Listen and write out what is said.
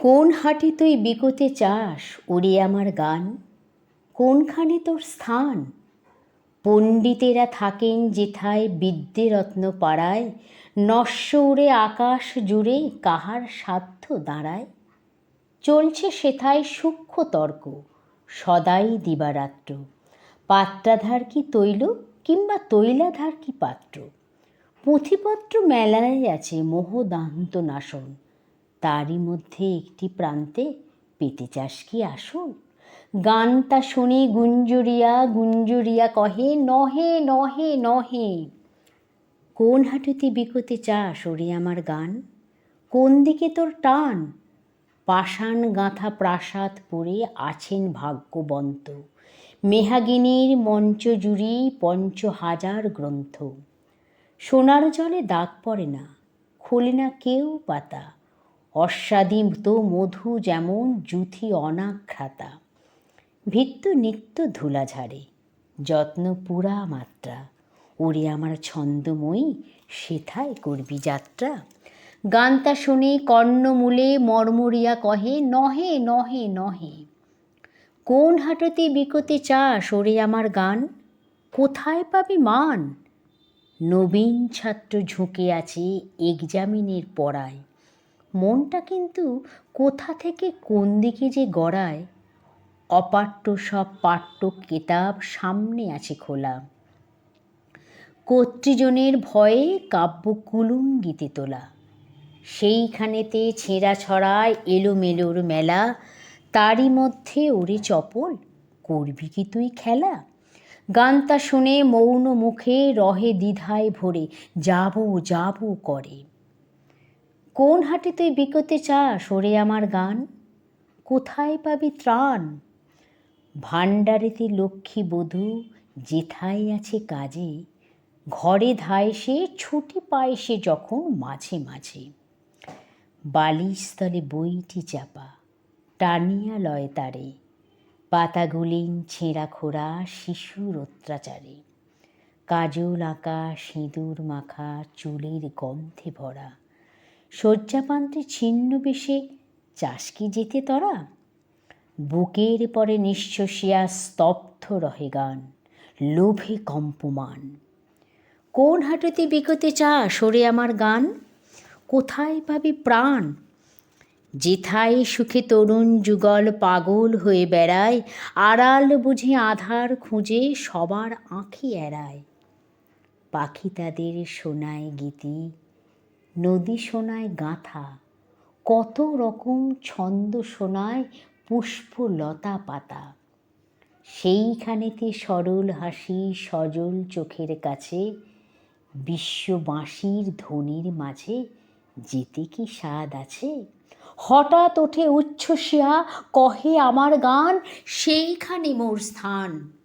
কোন হাটে তুই বিকোতে চাস ওরে আমার গান? কোনখানে তোর স্থান? পণ্ডিতেরা থাকেন যেথায় বিদ্যেরত্ন পাড়ায় নস্য উড়ে আকাশ জুড়ে কাহার সাধ্য দাঁড়ায়? চলছে সেথায় সূক্ষ্ম তর্ক, সদাই দিবারাত্র। পাত্রাধার কি তৈল কিংবা তৈলাধার কি পাত্র? পুঁথিপত্র মেলায় আছে মোহদান্ত নাশন। তারই মধ্যে একটি প্রান্তে পেতে চাস কি আসুন গানটা শুনি গুঞ্জুরিয়া গুঞ্জুরিয়া কহে, নহে নহে নহে। কোন হাঁটুতে বিকোতে চাস ওরে আমার গান? কোন দিকে তোর টান? পাষাণ গাঁথা প্রাসাদ পরে আছেন ভাগ্যবন্ত। মেহাগিনীর মঞ্চজুড়ি পঞ্চ হাজার গ্রন্থ। সোনার জলে দাগ পড়ে না, খোলে না কেউ পাতা। অস্বাদিত মধু যেমন জুথি অনাঘ্রাতা ভিত্ত নিত্য ধুলা ঝাড়ে, যত্ন পুরা মাত্রা। ওরে আমার ছন্দময়ী, সেথায় করবি যাত্রা? গানটা শুনে কর্ণমূলে মর্মরিয়া কহে, নহে নহে নহে। কোন হাটতে বিকতে চাস ওরে আমার গান? কোথায় পাবি মান? নবীন ছাত্র ঝুঁকে আছে এক্সামিনের পড়ায়। মনটা কিন্তু কোথা থেকে কোন দিকে যে গড়ায়, অপাঠ্য সব পাঠ্য কেতাব সামনে আছে খোলা। কর্তৃজনের ভয়ে কাব্য কুলুঙ্গিতে তোলা। সেইখানেতে ছেঁড়া ছড়ায় এলোমেলোর মেলা। তারই মধ্যে ওরে চপল, করবি কি তুই খেলা? গানটা শুনে মৌন মুখে রহে দ্বিধায় ভরে, যাব, যাব করে। কোন হাটে তুই বিকতে চাস? ওরে আমার গান। কোথায় পাবি ত্রাণ? ভাণ্ডারেতে লক্ষ্মী বধূ যেথায় আছে কাজে। ঘরে ধায় সে, ছুটি পায় সে যখন মাঝে মাঝে। বালিস্থলে বইটি চাপা, টানিয়া লয় তারে। পাতাগুলিন ছেঁড়া খোড়া শিশুর অত্যাচারে। কাজল আঁকা, সিঁদুর মাখা, চুলের গন্ধে ভরা। শয্যাপান্তে ছিন্ন বেশে চাষ কি যেতে তরা? বুকের পরে নিঃশ্বসিয়া স্তব্ধ রহে গান, লোভে কম্পমান। কোন হাটতে বিকতে চা সরে আমার গান? কোথায় পাবি প্রাণ? যেথায় সুখে তরুণ যুগল পাগল হয়ে বেড়ায়, আড়াল বুঝে আধার খুঁজে সবার আঁখি এড়ায়। পাখি তাদের শোনায় গীতি নদী শোনায় গাঁথা, কত রকম ছন্দ শোনায় পুষ্প লতা পাতা। সেইখানেতে সরল হাসি সজল চোখের কাছে বিশ্ব বাঁশির ধ্বনির মাঝে যেতে কি স্বাদ আছে? হঠাৎ ওঠে উচ্ছ্বসিয়া, কহে আমার গান, সেইখানে মোর স্থান।